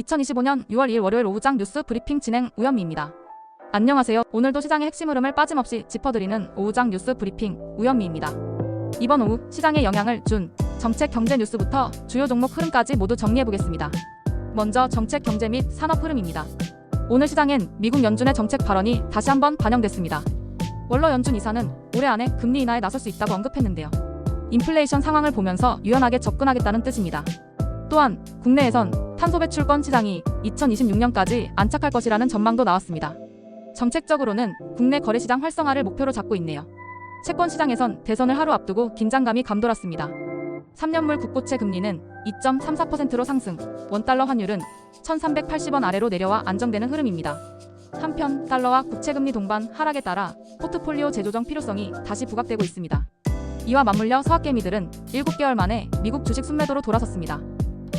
2025년 6월 2일 월요일 오후장 뉴스 브리핑 진행 우현미입니다. 안녕하세요. 오늘도 시장의 핵심 흐름을 빠짐없이 짚어드리는 오후장 뉴스 브리핑 우현미입니다. 이번 오후 시장에 영향을 준 정책 경제 뉴스부터 주요 종목 흐름까지 모두 정리해보겠습니다. 먼저 정책 경제 및 산업 흐름입니다. 오늘 시장엔 미국 연준의 정책 발언이 다시 한번 반영됐습니다. 월러 연준 이사는 올해 안에 금리 인하에 나설 수 있다고 언급했는데요. 인플레이션 상황을 보면서 유연하게 접근하겠다는 뜻입니다. 또한 국내에선 탄소 배출권 시장이 2026년까지 안착할 것이라는 전망도 나왔습니다. 정책적으로는 국내 거래시장 활성화를 목표로 잡고 있네요. 채권 시장에선 대선을 하루 앞두고 긴장감이 감돌았습니다. 3년물 국고채 금리는 2.34%로 상승, 원달러 환율은 1,380원 아래로 내려와 안정되는 흐름입니다. 한편 달러와 국채 금리 동반 하락에 따라 포트폴리오 재조정 필요성이 다시 부각되고 있습니다. 이와 맞물려 서학개미들은 7개월 만에 미국 주식 순매도로 돌아섰습니다.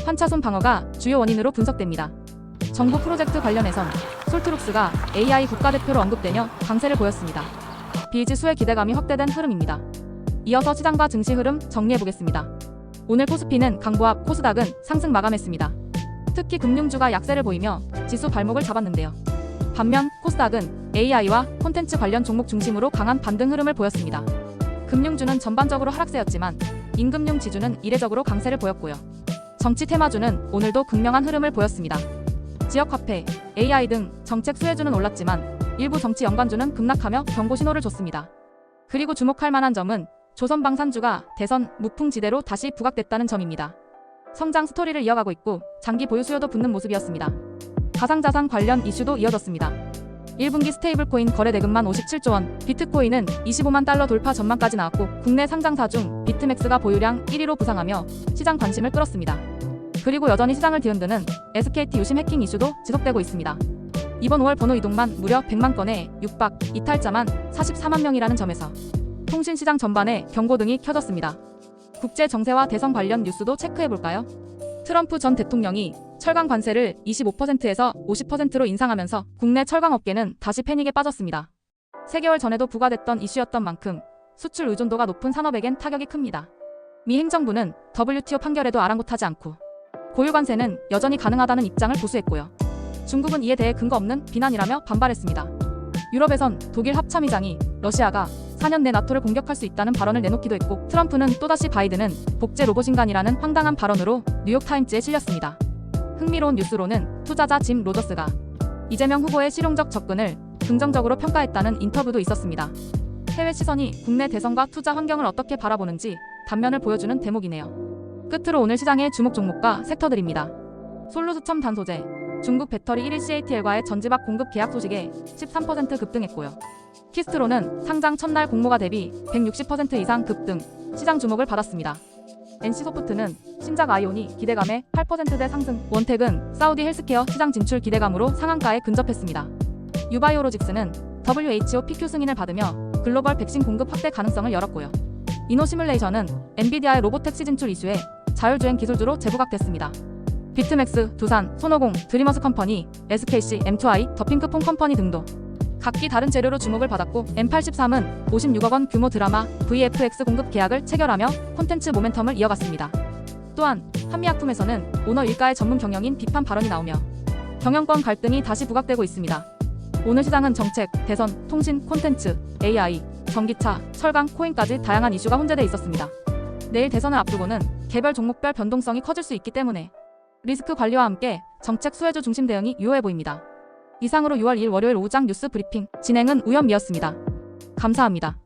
환차손 방어가 주요 원인으로 분석됩니다. 정부 프로젝트 관련해선 솔트룩스가 AI 국가대표로 언급되며 강세를 보였습니다. 비지수의 기대감이 확대된 흐름입니다. 이어서 시장과 증시 흐름 정리해보겠습니다. 오늘 코스피는 강보합 코스닥은 상승 마감했습니다. 특히 금융주가 약세를 보이며 지수 발목을 잡았는데요. 반면 코스닥은 AI와 콘텐츠 관련 종목 중심으로 강한 반등 흐름을 보였습니다. 금융주는 전반적으로 하락세였지만 임금융 지주는 이례적으로 강세를 보였고요. 정치 테마주는 오늘도 극명한 흐름을 보였습니다. 지역화폐, AI 등 정책 수혜주는 올랐지만 일부 정치 연관주는 급락하며 경고 신호를 줬습니다. 그리고 주목할 만한 점은 조선방산주가 대선 무풍지대로 다시 부각됐다는 점입니다. 성장 스토리를 이어가고 있고 장기 보유 수요도 붙는 모습이었습니다. 가상자산 관련 이슈도 이어졌습니다. 1분기 스테이블코인 거래 대금만 57조 원, 비트코인은 25만 달러 돌파 전망까지 나왔고 국내 상장사 중 비트맥스가 보유량 1위로 부상하며 시장 관심을 끌었습니다. 그리고 여전히 시장을 뒤흔드는 SKT 유심 해킹 이슈도 지속되고 있습니다. 이번 5월 번호 이동만 무려 100만 건에 육박, 이탈자만 44만 명이라는 점에서 통신 시장 전반에 경고등이 켜졌습니다. 국제 정세와 대선 관련 뉴스도 체크해 볼까요? 트럼프 전 대통령이 철강 관세를 25%에서 50%로 인상하면서 국내 철강 업계는 다시 패닉에 빠졌습니다. 3개월 전에도 부과됐던 이슈였던 만큼 수출 의존도가 높은 산업에겐 타격이 큽니다. 미 행정부는 WTO 판결에도 아랑곳하지 않고 고유 관세는 여전히 가능하다는 입장을 고수했고요. 중국은 이에 대해 근거 없는 비난이라며 반발했습니다. 유럽에선 독일 합참의장이 러시아가 4년 내 나토를 공격할 수 있다는 발언을 내놓기도 했고 트럼프는 또다시 바이든은 복제 로봇인간이라는 황당한 발언으로 뉴욕타임즈에 실렸습니다. 흥미로운 뉴스로는 투자자 짐 로저스가 이재명 후보의 실용적 접근을 긍정적으로 평가했다는 인터뷰도 있었습니다. 해외 시선이 국내 대선과 투자 환경을 어떻게 바라보는지 단면을 보여주는 대목이네요. 끝으로 오늘 시장의 주목 종목과 섹터들입니다. 솔루스첨 단소재, 중국 배터리 1일 CATL과의 전지박 공급 계약 소식에 13% 급등했고요. 키스트로는 상장 첫날 공모가 대비 160% 이상 급등, 시장 주목을 받았습니다. NC소프트는 신작 아이온이 기대감에 8%대 상승, 원택은 사우디 헬스케어 시장 진출 기대감으로 상한가에 근접했습니다. 유바이오로직스는 WHO PQ 승인을 받으며 글로벌 백신 공급 확대 가능성을 열었고요. 이노시뮬레이션은 엔비디아의 로보택시 진출 이슈에 자율주행 기술주로 재부각됐습니다. 비트맥스, 두산, 손오공, 드리머스 컴퍼니, SKC, M2i, 더핑크폰 컴퍼니 등도 각기 다른 재료로 주목을 받았고 M83은 56억 원 규모 드라마 VFX 공급 계약을 체결하며 콘텐츠 모멘텀을 이어갔습니다. 또한 한미약품에서는 오너 일가의 전문 경영인 비판 발언이 나오며 경영권 갈등이 다시 부각되고 있습니다. 오늘 시장은 정책, 대선, 통신, 콘텐츠, AI, 전기차, 철강, 코인까지 다양한 이슈가 혼재돼 있었습니다. 내일 대선을 앞두고는 개별 종목별 변동성이 커질 수 있기 때문에 리스크 관리와 함께 정책 수혜주 중심 대응이 유효해 보입니다. 이상으로 6월 2일 월요일 오장 뉴스 브리핑 진행은 우현미였습니다. 감사합니다.